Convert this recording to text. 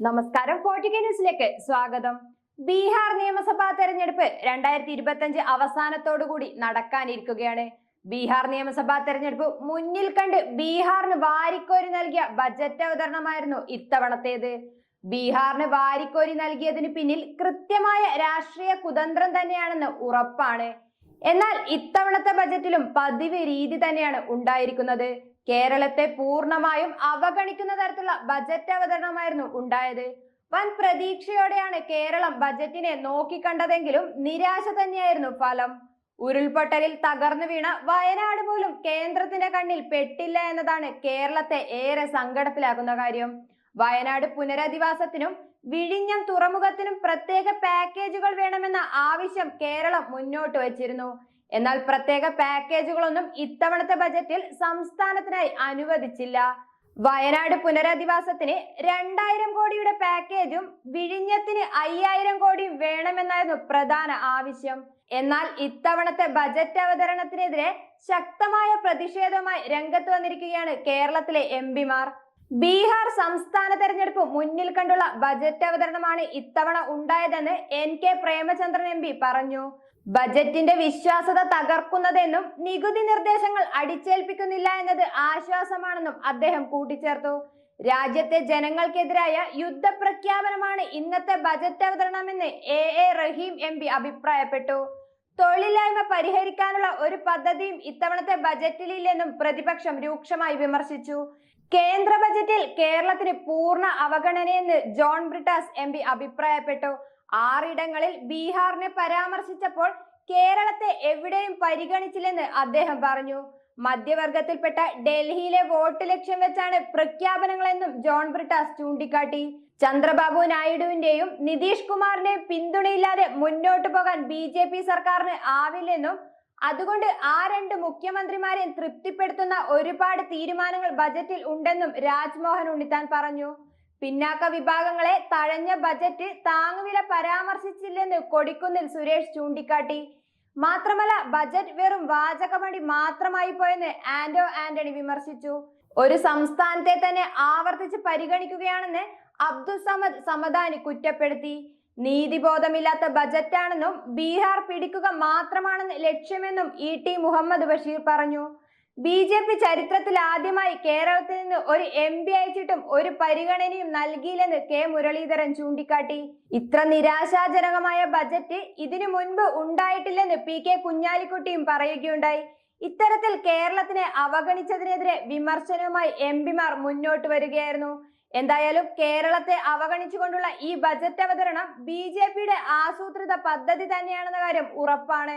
നമസ്കാരം. ഫോർട്ടിക്ക ന്യൂസിലേക്ക് സ്വാഗതം. ബീഹാർ നിയമസഭാ തെരഞ്ഞെടുപ്പ് രണ്ടായിരത്തി ഇരുപത്തി അവസാനത്തോടുകൂടി നടക്കാനിരിക്കുകയാണ്. ബീഹാർ നിയമസഭാ തെരഞ്ഞെടുപ്പ് മുന്നിൽ കണ്ട് ബീഹാറിന് വാരിക്കോരി നൽകിയ ബജറ്റ് അവതരണമായിരുന്നു ഇത്തവണത്തേത്. ബീഹാറിന് വാരിക്കോരി നൽകിയതിന് പിന്നിൽ കൃത്യമായ രാഷ്ട്രീയ കുതന്ത്രം തന്നെയാണെന്ന് ഉറപ്പാണ്. എന്നാൽ ഇത്തവണത്തെ ബജറ്റിലും പതിവ് രീതി തന്നെയാണ് ഉണ്ടായിരിക്കുന്നത്. കേരളത്തെ പൂർണമായും അവഗണിക്കുന്ന തരത്തിലുള്ള ബജറ്റ് അവതരണമായിരുന്നു ഉണ്ടായത്. വൻ പ്രതീക്ഷയോടെയാണ് കേരളം ബജറ്റിനെ നോക്കിക്കണ്ടതെങ്കിലും നിരാശ തന്നെയായിരുന്നു ഫലം. ഉരുൾപൊട്ടലിൽ തകർന്നു വീണ വയനാട് പോലും കേന്ദ്രത്തിന്റെ കണ്ണിൽ പെട്ടില്ല എന്നതാണ് കേരളത്തെ ഏറെ സങ്കടത്തിലാക്കുന്ന കാര്യം. വയനാട് പുനരധിവാസത്തിനും വിഴിഞ്ഞം തുറമുഖത്തിനും പ്രത്യേക പാക്കേജുകൾ വേണമെന്ന ആവശ്യം കേരളം മുന്നോട്ട് വച്ചിരുന്നു. എന്നാൽ പ്രത്യേക പാക്കേജുകളൊന്നും ഇത്തവണത്തെ ബജറ്റിൽ സംസ്ഥാനത്തിനായി അനുവദിച്ചില്ല. വയനാട് പുനരധിവാസത്തിന് രണ്ടായിരം കോടിയുടെ പാക്കേജും വിഴിഞ്ഞത്തിന് അയ്യായിരം കോടിയും വേണമെന്നായിരുന്നു പ്രധാന ആവശ്യം. എന്നാൽ ഇത്തവണത്തെ ബജറ്റ് അവതരണത്തിനെതിരെ ശക്തമായ പ്രതിഷേധവുമായി രംഗത്ത് വന്നിരിക്കുകയാണ് കേരളത്തിലെ എം പിമാർ. ബീഹാർ സംസ്ഥാന തെരഞ്ഞെടുപ്പ് മുന്നിൽ കണ്ടുള്ള ബജറ്റ് അവതരണമാണ് ഇത്തവണ ഉണ്ടായതെന്ന് N K Premachandran M P പറഞ്ഞു. ബജറ്റിന്റെ വിശ്വാസത തകർക്കുന്നതെന്നും നികുതി നിർദ്ദേശങ്ങൾ അടിച്ചേൽപ്പിക്കുന്നില്ല എന്നത് ആശ്വാസമാണെന്നും അദ്ദേഹം കൂട്ടിച്ചേർത്തു. രാജ്യത്തെ ജനങ്ങൾക്കെതിരായ യുദ്ധപ്രഖ്യാപനമാണ് ഇന്നത്തെ budget അവതരണമെന്ന് A A Rahim M P അഭിപ്രായപ്പെട്ടു. തൊഴിലില്ലായ്മ പരിഹരിക്കാനുള്ള ഒരു പദ്ധതിയും ഇത്തവണത്തെ ബജറ്റിലില്ലെന്നും പ്രതിപക്ഷം രൂക്ഷമായി വിമർശിച്ചു. കേന്ദ്ര ബജറ്റിൽ കേരളത്തിന് പൂർണ അവഗണനയെന്ന് ജോൺ ബ്രിട്ടാസ് എം പി അഭിപ്രായപ്പെട്ടു. ആറിടങ്ങളിൽ ബീഹാറിനെ പരാമർശിച്ചപ്പോൾ കേരളത്തെ എവിടെയും പരിഗണിച്ചില്ലെന്ന് അദ്ദേഹം പറഞ്ഞു. മധ്യവർഗത്തിൽപ്പെട്ട ഡൽഹിയിലെ വോട്ട് ലക്ഷ്യം വെച്ചാണ് പ്രഖ്യാപനങ്ങളെന്നും ജോൺ ബ്രിട്ടാസ് ചൂണ്ടിക്കാട്ടി. ചന്ദ്രബാബു നായിഡുവിന്റെയും നിതീഷ് കുമാറിന്റെയും പിന്തുണയില്ലാതെ മുന്നോട്ടു പോകാൻ ബി സർക്കാരിന് ആവില്ലെന്നും അതുകൊണ്ട് ആ രണ്ട് മുഖ്യമന്ത്രിമാരെയും തൃപ്തിപ്പെടുത്തുന്ന ഒരുപാട് തീരുമാനങ്ങൾ ബജറ്റിൽ ഉണ്ടെന്നും രാജ്മോഹൻ ഉണ്ണിത്താൻ പറഞ്ഞു. പിന്നാക്ക വിഭാഗങ്ങളെ തഴഞ്ഞ ബജറ്റ് താങ്ങുവില പരാമർശിച്ചില്ലെന്ന് കൊടിക്കുന്നിൽ സുരേഷ് ചൂണ്ടിക്കാട്ടി. മാത്രമല്ല ബജറ്റ് വെറും വാചകമടി മാത്രമായി പോയെന്ന് ആന്റോ ആന്റണി വിമർശിച്ചു. ഒരു സംസ്ഥാനത്തെ തന്നെ ആവർത്തിച്ച് പരിഗണിക്കുകയാണെന്ന് അബ്ദുൾ സമദ് സമദാനി കുറ്റപ്പെടുത്തി. നീതിബോധമില്ലാത്ത ബജറ്റാണെന്നും ബീഹാർ പിടിക്കുക മാത്രമാണെന്ന് ലക്ഷ്യമെന്നും ഇ ടി മുഹമ്മദ് ബഷീർ പറഞ്ഞു. ബി ജെ പി ചരിത്രത്തിൽ ആദ്യമായി കേരളത്തിൽ നിന്ന് ഒരു എം പി അയച്ചിട്ടും ഒരു പരിഗണനയും നൽകിയില്ലെന്ന് കെ മുരളീധരൻ ചൂണ്ടിക്കാട്ടി. ഇത്ര നിരാശാജനകമായ ബജറ്റ് ഇതിനു മുൻപ് ഉണ്ടായിട്ടില്ലെന്ന് പി കെ കുഞ്ഞാലിക്കുട്ടിയും പറയുകയുണ്ടായി. ഇത്തരത്തിൽ കേരളത്തിനെ അവഗണിച്ചതിനെതിരെ വിമർശനവുമായി എം പിമാർ മുന്നോട്ട് വരികയായിരുന്നു. എന്തായാലും കേരളത്തെ അവഗണിച്ചുകൊണ്ടുള്ള ഈ ബജറ്റ് അവതരണം ബി ആസൂത്രിത പദ്ധതി തന്നെയാണെന്ന കാര്യം ഉറപ്പാണ്.